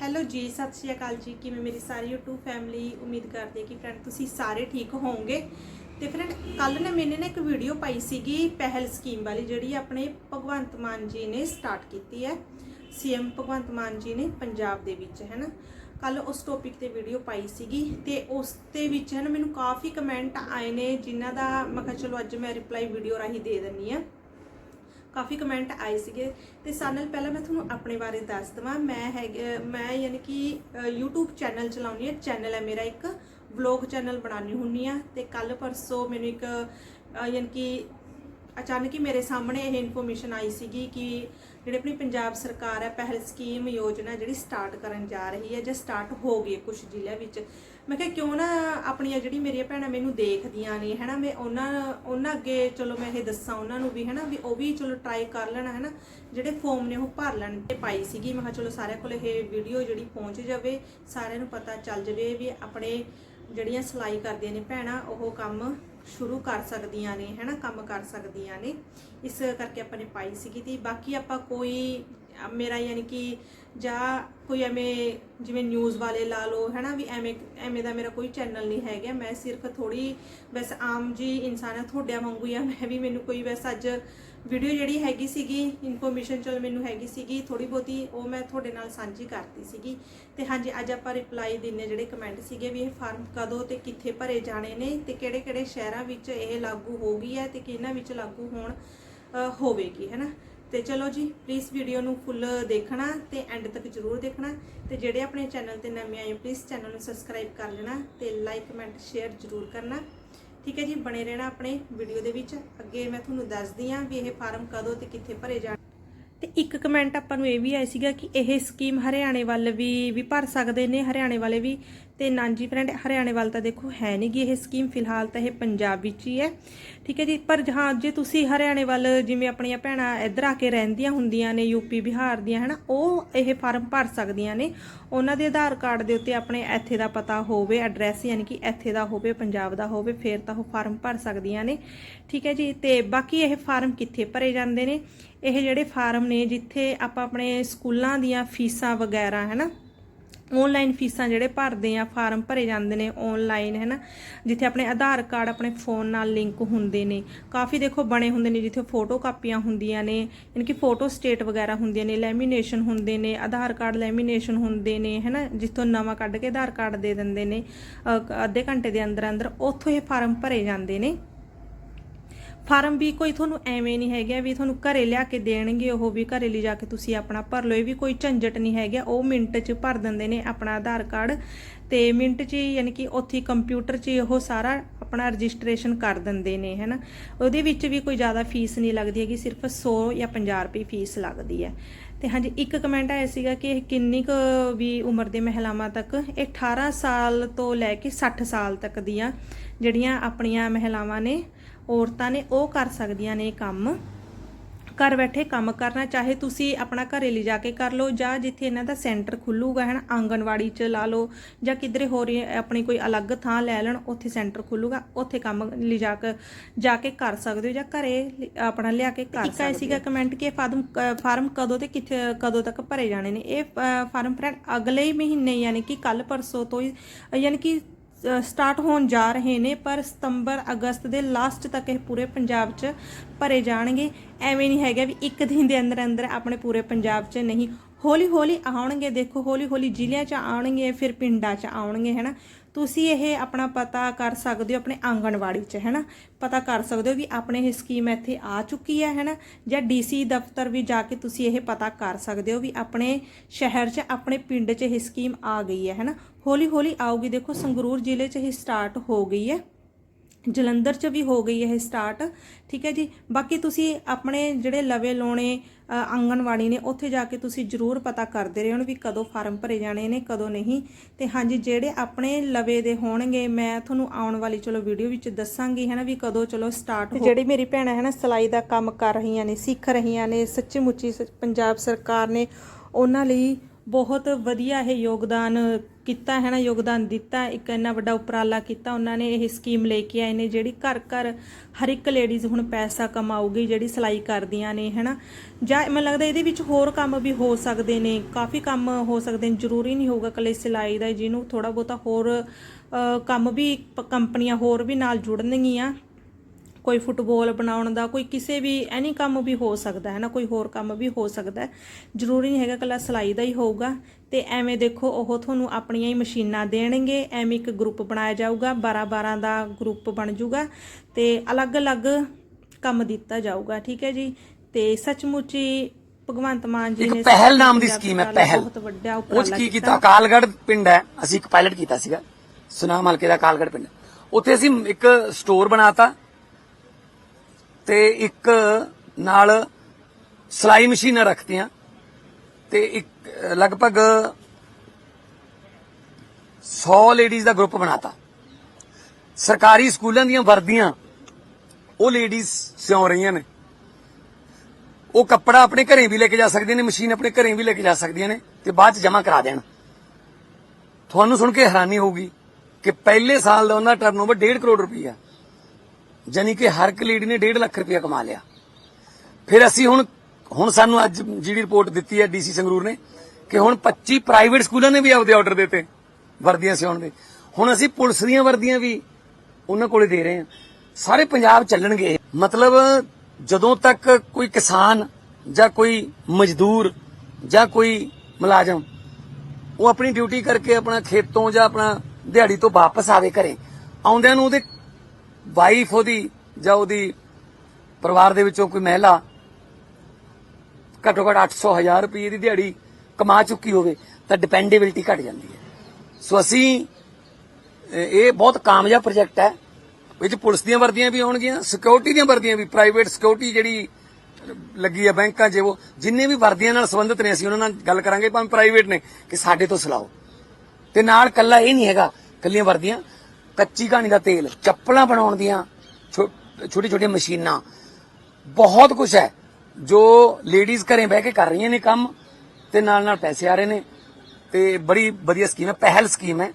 Hello ਜੀ, ਸਤਿ ਸ਼੍ਰੀ ਅਕਾਲ ਜੀ। ਕਿਵੇਂ ਮੇਰੀ ਸਾਰੀ YouTube ਫੈਮਿਲੀ ਉਮੀਦ ਕਰਦੇ ਕਿ ਫਰੈਂਡ ਤੁਸੀਂ ਸਾਰੇ ਠੀਕ ਹੋਵੋਗੇ। ਤੇ ਫਰੈਂਡ ਕੱਲ ਨਾ ਮੈਨੇ ਨਾ ਇੱਕ ਵੀਡੀਓ ਪਾਈ ਸੀਗੀ ਪਹਿਲ ਸਕੀਮ ਵਾਲੀ, ਜਿਹੜੀ ਆਪਣੇ ਭਗਵੰਤ ਮਾਨ ਜੀ ਨੇ ਸਟਾਰਟ ਕੀਤੀ ਹੈ। ਸੀਐਮ ਭਗਵੰਤ ਮਾਨ ਜੀ ਨੇ ਪੰਜਾਬ ਦੇ ਵਿੱਚ ਹੈ ਨਾ ਕੱਲ ਉਸ ਟੌਪਿਕ ਤੇ ਵੀਡੀਓ ਪਾਈ ਸੀਗੀ ਤੇ ਉਸ ਦੇ ਵਿੱਚ ਹੈ ਨਾ ਮੈਨੂੰ ਕਾਫੀ ਕਮੈਂਟ ਆਏ ਨੇ, ਜਿਨ੍ਹਾਂ ਦਾ ਮੈਂ ਕਿਹਾ ਚਲੋ ਅੱਜ ਮੈਂ ਰਿਪਲਾਈ ਵੀਡੀਓ ਰਾਹੀਂ ਦੇ ਦਿੰਨੀ ਆ ਕਾਫੀ ਕਮੈਂਟ ਆਏ ਸੀਗੇ ਤੇ ਸਾਰਿਆਂ ਨਾਲ ਪਹਿਲਾਂ ਮੈਂ ਤੁਹਾਨੂੰ ਆਪਣੇ ਬਾਰੇ ਦੱਸ ਦਵਾਂ। ਮੈਂ ਹੈਗੇ ਮੈਂ ਯਾਨੀ ਕਿ ਅ, YouTube ਚੈਨਲ ਚਲਾਉਣੀ ਹੈ। ਚੈਨਲ ਹੈ ਮੇਰਾ ਇੱਕ। ਵਲੌਗ ਚੈਨਲ ਬਣਾਉਣੀ ਹੁੰਨੀ ਆ ਤੇ ਕੱਲ ਪਰਸੋਂ ਮੈਨੂੰ ਇੱਕ ਯਾਨੀ ਕਿ ਅਚਾਨਕ ਹੀ ਮੇਰੇ ਸਾਹਮਣੇ ਇਹ ਇਨਫੋਰਮੇਸ਼ਨ ਆਈ ਸੀਗੀ ਕਿ ਜਿਹੜੀ ਆਪਣੀ ਪੰਜਾਬ ਸਰਕਾਰ ਹੈ, ਪਹਿਲ ਸਕੀਮ ਯੋਜਨਾ ਜਿਹੜੀ ਸਟਾਰਟ ਕਰਨ ਜਾ ਰਹੀ ਹੈ, ਜਾਂ ਸਟਾਰਟ ਹੋ ਗਈ ਹੈ ਕੁਝ ਜ਼ਿਲ੍ਹਿਆਂ ਵਿੱਚ। ਮੈਂ ਕਿਹਾ, ਕਿਉਂ ਨਾ ਆਪਣੀਆਂ ਜਿਹੜੀ ਮੇਰੀਆਂ ਭੈਣਾਂ ਮੈਨੂੰ ਦੇਖਦੀਆਂ ਨੇ, ਹੈਨਾ? ਮੈਂ ਉਹਨਾਂ ਉਹਨਾਂ ਅੱਗੇ ਚਲੋ ਮੈਂ ਇਹ ਦੱਸਾਂ ਉਹਨਾਂ ਨੂੰ ਵੀ, ਹੈਨਾ? ਵੀ ਉਹ ਵੀ ਚਲੋ ਟਰਾਈ ਕਰ ਲੈਣ, ਹੈਨਾ? ਜਿਹੜੇ ਫਾਰਮ ਨੇ ਉਹ ਭਰ ਲੈਣ। ਤੇ ਪਾਈ ਸੀਗੀ, ਮੈਂ ਕਿਹਾ, ਚਲੋ ਸਾਰਿਆਂ ਕੋਲ ਇਹ ਵੀਡੀਓ ਜਿਹੜੀ ਪਹੁੰਚ ਜਾਵੇ, ਸਾਰਿਆਂ ਨੂੰ ਪਤਾ ਚੱਲ ਜਾਵੇ ਵੀ ਆਪਣੇ ਜਿਹੜੀਆਂ ਸਿਲਾਈ ਕਰਦੀਆਂ ਨੇ ਭੈਣਾਂ, ਉਹ ਕੰਮ ਸ਼ੁਰੂ ਕਰ ਸਕਦੀਆਂ ਨੇ, ਹੈਨਾ, ਕੰਮ ਕਰ ਸਕਦੀਆਂ ਨੇ। ਇਸ ਕਰਕੇ ਆਪਾਂ ਨੇ ਪਾਈ ਸੀਗੀ। ਤੇ ਬਾਕੀ ਆਪਾਂ ਕੋਈ ਮੇਰਾ ਯਾਨੀ ਕਿ ਜਾਂ ਕੋਈ ਐਵੇਂ ਜਿਵੇਂ ਨਿਊਜ਼ ਵਾਲੇ ਲਾ ਲਓ ਹੈਨਾ ਵੀ ਐਵੇਂ ਐਵੇਂ ਦਾ ਮੇਰਾ ਕੋਈ ਚੈਨਲ ਨਹੀਂ ਹੈਗਾ। ਮੈਂ ਸਿਰਫ ਥੋੜੀ ਬਸ ਆਮ ਜੀ ਇਨਸਾਨ ਆ ਤੁਹਾਡਿਆਂ ਵਾਂਗੂ ਹੀ ਆ। ਮੈਂ ਵੀ ਮੈਨੂੰ ਕੋਈ ਬਸ ਅੱਜ ਵੀਡੀਓ ਜਿਹੜੀ ਹੈਗੀ ਸੀਗੀ ਇਨਫੋਰਮੇਸ਼ਨ ਚਲ ਮੈਨੂੰ ਹੈਗੀ ਸੀਗੀ ਥੋੜੀ ਬਹੁਤੀ ਉਹ ਮੈਂ ਤੁਹਾਡੇ ਨਾਲ ਸਾਂਝੀ ਕਰਤੀ ਸੀਗੀ। ਤੇ ਹਾਂਜੀ ਅੱਜ ਆਪਾਂ ਰਿਪਲਾਈ ਦਿੰਨੇ ਜਿਹੜੇ ਕਮੈਂਟ ਸੀਗੇ ਵੀ ਇਹ ਫਾਰਮ ਕਦੋਂ ਤੇ ਕਿੱਥੇ ਭਰੇ ਜਾਣੇ ਨੇ ਤੇ ਕਿਹੜੇ ਕਿਹੜੇ ਸ਼ਹਿਰਾਂ ਵਿੱਚ ਇਹ ਲਾਗੂ ਹੋ ਗਈ ਹੈ ਤੇ ਕਿਹਨਾਂ ਵਿੱਚ ਲਾਗੂ ਹੋਣ ਅ, ਹੋਵੇਗੀ ਹੈਨਾ? ਤੇ ਚਲੋ ਜੀ ਪਲੀਜ਼ ਵੀਡੀਓ ਨੂੰ ਫੁੱਲ ਦੇਖਣਾ ਤੇ ਐਂਡ ਤੱਕ ਜਰੂਰ ਦੇਖਣਾ ਤੇ ਜਿਹੜੇ ਆਪਣੇ ਚੈਨਲ ਤੇ ਨਵੇਂ ਆਏ ਪਲੀਜ਼ ਚੈਨਲ ਨੂੰ ਸਬਸਕ੍ਰਾਈਬ ਕਰ ਲੈਣਾ ਤੇ ਲਾਈਕ ਕਮੈਂਟ ਸ਼ੇਅਰ ਜਰੂਰ ਕਰਨਾ। ਠੀਕ ਹੈ ਜੀ, ਬਣੇ ਰਹਿਣਾ ਆਪਣੇ ਵੀਡੀਓ ਦੇ ਵਿੱਚ। ਅੱਗੇ ਮੈਂ ਤੁਹਾਨੂੰ ਦੱਸਦੀ ਹਾਂ ਵੀ ਇਹ ਫਾਰਮ ਕਦੋਂ ਤੇ ਕਿੱਥੇ ਭਰੇ ਜਾਣ। ਤੇ ਇੱਕ ਕਮੈਂਟ ਆਪਾਂ ਨੂੰ ਇਹ ਵੀ ਆਇਆ ਸੀਗਾ ਕਿ ਇਹ ਸਕੀਮ ਹਰਿਆਣੇ ਵੱਲ ਵੀ ਵੀ ਭਰ ਸਕਦੇ ਨੇ, ਹਰਿਆਣੇ ਵਾਲੇ ਵੀ। ਤੇ ਨਾਂਜੀ ਫਰੈਂਡ ਹਰਿਆਣੇ ਵੱਲ ਤਾਂ ਦੇਖੋ ਹੈ ਨਹੀਂ ਗੀ ਇਹ ਸਕੀਮ ਫਿਲਹਾਲ ਤਾਂ ਇਹ ਪੰਜਾਬ ਵਿੱਚ ਹੀ ਹੈ। ਠੀਕ ਹੈ ਜੀ, ਪਰ ਹਾਂ, ਜੇ ਤੁਸੀਂ ਹਰਿਆਣੇ ਵੱਲ ਜਿਵੇਂ ਆਪਣੀਆਂ ਭੈਣਾਂ ਇੱਧਰ ਆ ਕੇ ਰਹਿੰਦੀਆਂ ਹੁੰਦੀਆਂ ਨੇ ਯੂਪੀ ਬਿਹਾਰ ਦੀਆਂ, ਹਨਾ, ਉਹ ਇਹ ਫਾਰਮ ਭਰ ਸਕਦੀਆਂ ਨੇ। ਉਹਨਾਂ ਦੇ ਆਧਾਰ ਕਾਰਡ ਦੇ ਉੱਤੇ ਆਪਣੇ ਇੱਥੇ ਦਾ ਪਤਾ ਹੋਵੇ ਐਡਰੈਸ ਯਾਨੀ ਕਿ ਇੱਥੇ ਦਾ ਹੋਵੇ, ਪੰਜਾਬ ਦਾ ਹੋਵੇ, ਫਿਰ ਤਾਂ ਉਹ ਫਾਰਮ ਭਰ ਸਕਦੀਆਂ ਨੇ। ਠੀਕ ਹੈ ਜੀ, ਤੇ ਬਾਕੀ ਇਹ ਫਾਰਮ ਕਿੱਥੇ ਭਰੇ ਜਾਂਦੇ ਨੇ? ਇਹ ਜਿਹੜੇ ਫਾਰਮ ਨੇ, ਜਿੱਥੇ ਆਪਾਂ ਆਪਣੇ ਸਕੂਲਾਂ ਦੀਆਂ ਫੀਸਾਂ ਵਗੈਰਾ ਹੈ ਨਾ ਆਨਲਾਈਨ ਫੀਸਾਂ ਜਿਹੜੇ ਭਰਦੇ ਆ ਫਾਰਮ ਭਰੇ ਜਾਂਦੇ ਨੇ ਆਨਲਾਈਨ ਹੈ ਨਾ ਜਿੱਥੇ ਆਪਣੇ ਆਧਾਰ ਕਾਰਡ, ਆਪਣੇ ਫੋਨ ਨਾਲ ਲਿੰਕ ਹੁੰਦੇ ਨੇ। ਕਾਫੀ ਦੇਖੋ ਬਣੇ ਹੁੰਦੇ ਨੇ, ਜਿੱਥੇ ਫੋਟੋ ਕਾਪੀਆਂ ਹੁੰਦੀਆਂ ਨੇ, ਯਾਨੀ ਕਿ ਫੋਟੋ ਸਟੇਟ ਵਗੈਰਾ ਹੁੰਦੀਆਂ ਨੇ ਲੈਮੀਨੇਸ਼ਨ ਹੁੰਦੇ ਨੇ, ਆਧਾਰ ਕਾਰਡ ਲੈਮੀਨੇਸ਼ਨ ਹੁੰਦੇ ਨੇ ਹੈ ਨਾ ਜਿੱਥੋਂ ਨਵਾਂ ਕੱਢ ਕੇ ਆਧਾਰ ਕਾਰਡ ਦੇ ਦਿੰਦੇ ਨੇ ਅੱਧੇ ਘੰਟੇ ਦੇ ਅੰਦਰ ਅੰਦਰ ਉੱਥੋਂ ਇਹ ਫਾਰਮ ਭਰੇ ਜਾਂਦੇ ਨੇ। ਫਾਰਮ ਵੀ ਕੋਈ ਤੁਹਾਨੂੰ ਐਵੇਂ ਨਹੀਂ ਹੈਗਾ ਵੀ ਤੁਹਾਨੂੰ ਘਰੇ ਲਿਆ ਕੇ ਦੇਣਗੇ, ਉਹ ਵੀ ਘਰੇ ਲਈ ਜਾ ਕੇ ਤੁਸੀਂ ਆਪਣਾ ਭਰ ਲਓ। ਇਹ ਵੀ ਕੋਈ ਝੰਜਟ ਨਹੀਂ ਹੈਗਾ। ਉਹ ਮਿੰਟ 'ਚ ਭਰ ਦਿੰਦੇ ਨੇ ਆਪਣਾ ਆਧਾਰ ਕਾਰਡ ਤੇ ਮਿੰਟ 'ਚ ਯਾਨੀ ਕਿ ਉੱਥੇ ਕੰਪਿਊਟਰ 'ਚ ਉਹ ਸਾਰਾ ਆਪਣਾ ਰਜਿਸਟ੍ਰੇਸ਼ਨ ਕਰ ਦਿੰਦੇ ਨੇ, ਹੈਨਾ। ਉਹਦੇ ਵਿੱਚ ਵੀ ਕੋਈ ਜ਼ਿਆਦਾ ਫੀਸ ਨਹੀਂ ਲੱਗਦੀ ਹੈਗੀ, ਸਿਰਫ 100 ਜਾਂ 50 ਰੁਪਏ ਫੀਸ ਲੱਗਦੀ ਹੈ। ਤੇ ਹਾਂਜੀ, ਇੱਕ ਕਮੈਂਟ ਆਇਆ ਸੀਗਾ ਕਿ ਇਹ ਕਿੰਨੀ ਕੁ ਵੀ ਉਮਰ ਦੇ ਮਹਿਲਾਵਾਂ ਤੱਕ, ਇਹ 18 ਸਾਲ ਤੋਂ ਲੈ ਕੇ 60 ਸਾਲ ਤੱਕ ਦੀਆਂ ਜਿਹੜੀਆਂ ਆਪਣੀਆਂ ਮਹਿਲਾਵਾਂ ਨੇ ਔਰਤਾਂ ਨੇ ਉਹ ਕਰ ਸਕਦੀਆਂ ਨੇ ਕੰਮ ਘਰ ਬੈਠੇ ਕੰਮ ਕਰਨਾ ਚਾਹੇ ਤੁਸੀਂ ਆਪਣਾ ਘਰੇ ਲਿਜਾ ਕੇ ਕਰ ਲਓ ਜਾਂ ਜਿੱਥੇ ਇਹਨਾਂ ਦਾ ਸੈਂਟਰ ਖੁੱਲੂਗਾ ਹੈ ਨਾ ਆਂਗਨਵਾੜੀ 'ਚ ਲਾ ਲਓ ਜਾਂ ਕਿਧਰੇ ਹੋਰ ਆਪਣੀ ਕੋਈ ਅਲੱਗ ਥਾਂ ਲੈ ਲੈਣ ਉੱਥੇ ਸੈਂਟਰ ਖੁੱਲੂਗਾ ਉੱਥੇ ਕੰਮ ਲਿਜਾ ਕੇ ਜਾ ਕੇ ਕਰ ਸਕਦੇ ਹੋ ਜਾਂ ਘਰੇ ਆਪਣਾ ਲਿਆ ਕੇ ਕਰ ਸਕਦੇ ਹੋ। ਇੱਕ ਸੀਗਾ ਕਮੈਂਟ ਕਿ ਫਾਰਮ ਫਾਰਮ ਕਦੋਂ ਤੇ ਕਿੱਥੇ ਕਦੋਂ ਤੱਕ ਭਰੇ ਜਾਣੇ ਨੇ? ਇਹ ਫਾਰਮ ਫਰੈਂਡ ਅਗਲੇ ਹੀ ਮਹੀਨੇ ਯਾਨੀ ਕਿ ਕੱਲ ਪਰਸੋਂ ਤੋਂ ਹੀ ਯਾਨੀ ਕਿ ਸਟਾਰਟ ਹੋਣ ਜਾ ਰਹੇ ਨੇ, ਪਰ ਸਤੰਬਰ ਅਗਸਤ ਦੇ ਲਾਸਟ ਤੱਕ ਇਹ ਪੂਰੇ ਪੰਜਾਬ 'ਚ ਭਰੇ ਜਾਣਗੇ। ਐਵੇਂ ਨਹੀਂ ਹੈਗਾ ਵੀ ਇੱਕ ਦਿਨ ਦੇ ਅੰਦਰ ਅੰਦਰ ਆਪਣੇ ਪੂਰੇ ਪੰਜਾਬ 'ਚ ਨਹੀਂ। ਹੌਲੀ ਹੌਲੀ ਆਉਣਗੇ, ਦੇਖੋ ਹੌਲੀ ਹੌਲੀ ਜ਼ਿਲ੍ਹਿਆਂ 'ਚ ਆਉਣਗੇ, ਫਿਰ ਪਿੰਡਾਂ 'ਚ ਆਉਣਗੇ, ਹੈਨਾ? ਤੁਸੀਂ ਇਹ ਆਪਣਾ ਪਤਾ ਕਰ ਸਕਦੇ ਹੋ ਆਪਣੇ ਆਂਗਣਵਾੜੀ 'ਚ, ਹੈਨਾ? ਪਤਾ ਕਰ ਸਕਦੇ ਹੋ ਵੀ ਆਪਣੇ ਇਹ ਸਕੀਮ ਇੱਥੇ ਆ ਚੁੱਕੀ ਹੈ, ਹੈਨਾ? ਜਾਂ ਡੀਸੀ ਦਫ਼ਤਰ ਵੀ ਜਾ ਕੇ ਤੁਸੀਂ ਇਹ ਪਤਾ ਕਰ ਸਕਦੇ ਹੋ ਵੀ ਆਪਣੇ ਸ਼ਹਿਰ 'ਚ, ਆਪਣੇ ਪਿੰਡ 'ਚ ਇਹ ਸਕੀਮ ਆ ਗਈ ਹੈ, ਹੈਨਾ? ਹੌਲੀ ਹੌਲੀ ਆਊਗੀ। ਦੇਖੋ, ਸੰਗਰੂਰ ਜ਼ਿਲ੍ਹੇ 'ਚ ਇਹ ਸਟਾਰਟ ਹੋ ਗਈ ਹੈ। ਜਲੰਧਰ 'ਚ ਵੀ ਹੋ ਗਈ ਹੈ ਇਹ ਸਟਾਰਟ ਠੀਕ ਹੈ ਜੀ? ਬਾਕੀ ਤੁਸੀਂ ਆਪਣੇ ਜਿਹੜੇ ਲਵੇ ਲਾਉਣੇ ਅ, ਆਂਗਣਵਾੜੀ ਨੇ ਉੱਥੇ ਜਾ ਕੇ ਤੁਸੀਂ ਜ਼ਰੂਰ ਪਤਾ ਕਰਦੇ ਰਹੋ ਵੀ ਕਦੋਂ ਫਾਰਮ ਭਰੇ ਜਾਣੇ ਨੇ ਕਦੋਂ ਨਹੀਂ। ਤੇ ਹਾਂਜੀ ਜਿਹੜੇ ਆਪਣੇ ਲਵੇ ਦੇ ਹੋਣਗੇ ਮੈਂ ਤੁਹਾਨੂੰ ਆਉਣ ਵਾਲੀ ਚਲੋ ਵੀਡੀਓ ਵਿੱਚ ਦੱਸਾਂਗੀ ਹੈ ਨਾ ਵੀ ਕਦੋਂ ਚਲੋ ਸਟਾਰਟ ਹੋ ਜਿਹੜੀ ਮੇਰੀ ਭੈਣਾਂ ਹੈ ਨਾ ਸਿਲਾਈ ਦਾ ਕੰਮ ਕਰ ਰਹੀਆਂ ਨੇ ਸਿੱਖ ਰਹੀਆਂ ਨੇ ਸੱਚੀ ਮੁੱਚੀ ਪੰਜਾਬ ਸਰਕਾਰ ਨੇ ਉਹਨਾਂ ਲਈ ਬਹੁਤ ਵਧੀਆ ਇਹ ਯੋਗਦਾਨ ਕੀਤਾ ਹੈ ਨਾ, ਯੋਗਦਾਨ ਦਿੱਤਾ, ਇੱਕ ਇੰਨਾ ਵੱਡਾ ਉਪਰਾਲਾ ਕੀਤਾ, ਉਹਨਾਂ ਨੇ ਇਹ ਸਕੀਮ ਲੈ ਕੇ ਆਏ ਨੇ, ਜਿਹੜੀ ਘਰ ਘਰ ਹਰ ਇੱਕ ਲੇਡੀਜ਼ ਹੁਣ ਪੈਸਾ ਕਮਾਊਗੀ, ਜਿਹੜੀ ਸਿਲਾਈ ਕਰਦੀਆਂ ਨੇ, ਹੈ ਨਾ। ਜਾਂ ਮੈਨੂੰ ਲੱਗਦਾ ਇਹਦੇ ਵਿੱਚ ਹੋਰ ਕੰਮ ਵੀ ਹੋ ਸਕਦੇ ਨੇ, ਕਾਫੀ ਕੰਮ ਹੋ ਸਕਦੇ ਨੇ, ਜ਼ਰੂਰੀ ਨਹੀਂ ਹੋਊਗਾ ਇਕੱਲੇ ਸਿਲਾਈ ਦਾ, ਜਿਹਨੂੰ ਥੋੜਾ ਬਹੁਤਾ ਹੋਰ ਕੰਮ ਵੀ ਕੰਪਨੀਆਂ ਹੋਰ ਵੀ ਨਾਲ ਜੁੜਨਗੀਆਂ। ਕੋਈ ਫੁੱਟਬਾਲ ਬਣਾਉਣ ਦਾ ਕੋਈ ਕਿਸੇ ਵੀ ਐਨੀ ਕੰਮ ਵੀ ਹੋ ਸਕਦਾ ਹੈ ਨਾ ਕੋਈ ਹੋਰ ਕੰਮ ਵੀ ਹੋ ਸਕਦਾ ਜ਼ਰੂਰੀ ਨਹੀਂ ਹੈਗਾ ਕੱਲਾ ਸਿਲਾਈ ਦਾ ਹੀ ਹੋਊਗਾ ਤੇ ਐਵੇਂ ਦੇਖੋ ਉਹ ਤੁਹਾਨੂੰ ਆਪਣੀਆਂ ਹੀ ਮਸ਼ੀਨਾਂ ਦੇਣਗੇ ਐਵੇਂ ਇੱਕ ਗਰੁੱਪ ਬਣਾਇਆ ਜਾਊਗਾ 12 12 ਦਾ ਗਰੁੱਪ ਬਣ ਜਾਊਗਾ ਤੇ ਅਲੱਗ-ਅਲੱਗ ਕੰਮ ਦਿੱਤਾ ਜਾਊਗਾ ਠੀਕ ਹੈ ਜੀ? ਤੇ ਸੱਚਮੁੱਚ ਹੀ ਭਗਵੰਤ ਮਾਨ ਜੀ ਨੇ ਪਹਿਲ ਨਾਮ ਦੀ ਸਕੀਮ ਹੈ ਪਹਿਲ। ਬਹੁਤ ਵੱਡਾ ਉਪਰਾਲਾ ਕੀ ਕੀਤਾ। ਅਕਾਲਗੜ੍ਹ ਪਿੰਡ ਹੈ ਅਸੀਂ ਇੱਕ ਪਾਇਲਟ ਕੀਤਾ ਸੀਗਾ ਸੁਨਾਮ ਹਲਕੇ ਦਾ ਅਕਾਲਗੜ੍ਹ ਪਿੰਡ। ਉੱਥੇ ਅਸੀਂ ਇੱਕ ਸਟੋਰ ਬਣਾਤਾ ਤੇ ਇੱਕ ਨਾਲ ਸਲਾਈ ਮਸ਼ੀਨਾਂ ਰੱਖਤੀਆਂ ਤੇ ਇੱਕ ਲਗਭਗ 100 ਲੇਡੀਜ਼ ਦਾ ਗਰੁੱਪ ਬਣਾਤਾ। ਸਰਕਾਰੀ ਸਕੂਲਾਂ ਦੀਆਂ ਵਰਦੀਆਂ, ਉਹ ਲੇਡੀਜ਼ ਸਿਉਂ ਰਹੀਆਂ ਨੇ। ਉਹ ਕੱਪੜਾ ਆਪਣੇ ਘਰੇ ਵੀ ਲੈ ਕੇ ਜਾ ਸਕਦੀਆਂ ਨੇ, ਮਸ਼ੀਨ ਆਪਣੇ ਘਰੇ ਵੀ ਲੈ ਕੇ ਜਾ ਸਕਦੀਆਂ ਨੇ ਤੇ ਬਾਅਦ ਚ ਜਮ੍ਹਾਂ ਕਰਾ ਦੇਣ। ਤੁਹਾਨੂੰ ਸੁਣ ਕੇ ਹੈਰਾਨੀ ਹੋਊਗੀ ਕਿ ਪਹਿਲੇ ਸਾਲ ਦਾ ਉਹਨਾਂ ਦਾ ਟਰਨਓਵਰ 1.5 ਕਰੋੜ ਰੁਪਈਆ। ਯਾਨੀ ਕਿ ਹਰ ਇੱਕ ਲੇਡੀ ਨੇ 1.5 ਲੱਖ ਰੁਪਇਆ ਕਮਾ ਲਿਆ। ਫਿਰ ਅਸੀਂ ਹੁਣ ਹੁਣ ਸਾਨੂੰ ਅੱਜ ਜਿਹੜੀ ਰਿਪੋਰਟ ਦਿੱਤੀ ਹੈ ਡੀਸੀ ਸੰਗਰੂਰ ਨੇ ਕਿ ਹੁਣ 25 ਪ੍ਰਾਈਵੇਟ ਸਕੂਲਾਂ ਨੇ ਵੀ ਆਪਦੇ ਆਰਡਰ ਦਿੱਤੇ, ਵਰਦੀਆਂ ਸਿਉਣ ਦੇ। ਹੁਣ ਅਸੀਂ ਪੁਲਿਸ ਦੀਆਂ ਵਰਦੀਆਂ ਵੀ ਉਹਨਾਂ ਕੋਲੇ ਦੇ ਰਹੇ ਹਾਂ। ਸਾਰੇ ਪੰਜਾਬ ਚੱਲਣਗੇ। ਮਤਲਬ ਜਦੋਂ ਤੱਕ ਕੋਈ ਕਿਸਾਨ ਜਾਂ ਕੋਈ ਮਜ਼ਦੂਰ ਜਾਂ ਕੋਈ ਮੁਲਾਜ਼ਮ ਉਹ ਆਪਣੀ ਡਿਊਟੀ ਕਰਕੇ ਆਪਣਾ ਖੇਤੋਂ ਜਾਂ ਆਪਣਾ ਦਿਹਾੜੀ ਤੋਂ ਵਾਪਸ ਆਵੇ ਘਰੇ, ਆਉਂਦਿਆਂ ਨੂੰ ਉਹਦੇ ਵਾਈਫ ਉਹਦੀ ਜਾਂ ਉਹਦੀ ਪਰਿਵਾਰ ਦੇ ਵਿੱਚੋਂ ਕੋਈ ਮਹਿਲਾ ਘੱਟੋ ਘੱਟ 800 ਹਜ਼ਾਰ ਰੁਪਏ ਦੀ ਦਿਹਾੜੀ ਕਮਾ ਚੁੱਕੀ ਹੋਵੇ, ਤਾਂ ਡਿਪੈਂਡੇਬਿਲਟੀ ਘਟ ਜਾਂਦੀ ਹੈ। ਸੋ ਅਸੀਂ ਇਹ ਬਹੁਤ ਕਾਮਯਾਬ ਪ੍ਰੋਜੈਕਟ ਹੈ। ਵਿੱਚ ਪੁਲਿਸ ਦੀਆਂ ਵਰਦੀਆਂ ਵੀ ਆਉਣਗੀਆਂ ਸਿਕਿਉਰਿਟੀ ਦੀਆਂ ਵਰਦੀਆਂ ਵੀ ਪ੍ਰਾਈਵੇਟ ਸਿਕਿਉਰਿਟੀ ਜਿਹੜੀ ਲੱਗੀ ਆ ਬੈਂਕਾਂ 'ਚ, ਉਹ ਜਿੰਨੇ ਵੀ ਵਰਦੀਆਂ ਨਾਲ ਸੰਬੰਧਿਤ ਨੇ, ਅਸੀਂ ਉਹਨਾਂ ਨਾਲ ਗੱਲ ਕਰਾਂਗੇ, ਭਾਵੇਂ ਪ੍ਰਾਈਵੇਟ ਨੇ, ਕਿ ਸਾਡੇ ਤੋਂ ਸਿਲਾਓ। ਤੇ ਨਾਲ ਕੱਲਾ ਇਹ ਨਹੀਂ ਹੈਗਾ ਕੱਲੀਆਂ ਵਰਦੀਆਂ ਕੱਚੀ ਕਹਾਣੀ ਦਾ ਤੇਲ, ਚੱਪਲਾਂ ਬਣਾਉਣ ਦੀਆਂ ਛੋਟੀ ਛੋਟੀਆਂ ਮਸ਼ੀਨਾਂ। ਬਹੁਤ ਕੁਝ ਹੈ, ਜੋ ਲੇਡੀਜ਼ ਘਰੇ ਬਹਿ ਕੇ ਕਰ ਰਹੀਆਂ ਨੇ ਕੰਮ ਤੇ ਨਾਲ ਨਾਲ ਪੈਸੇ ਆ ਰਹੇ ਨੇ ਤੇ ਬੜੀ ਵਧੀਆ ਸਕੀਮ ਹੈ, ਪਹਿਲ ਸਕੀਮ ਹੈ।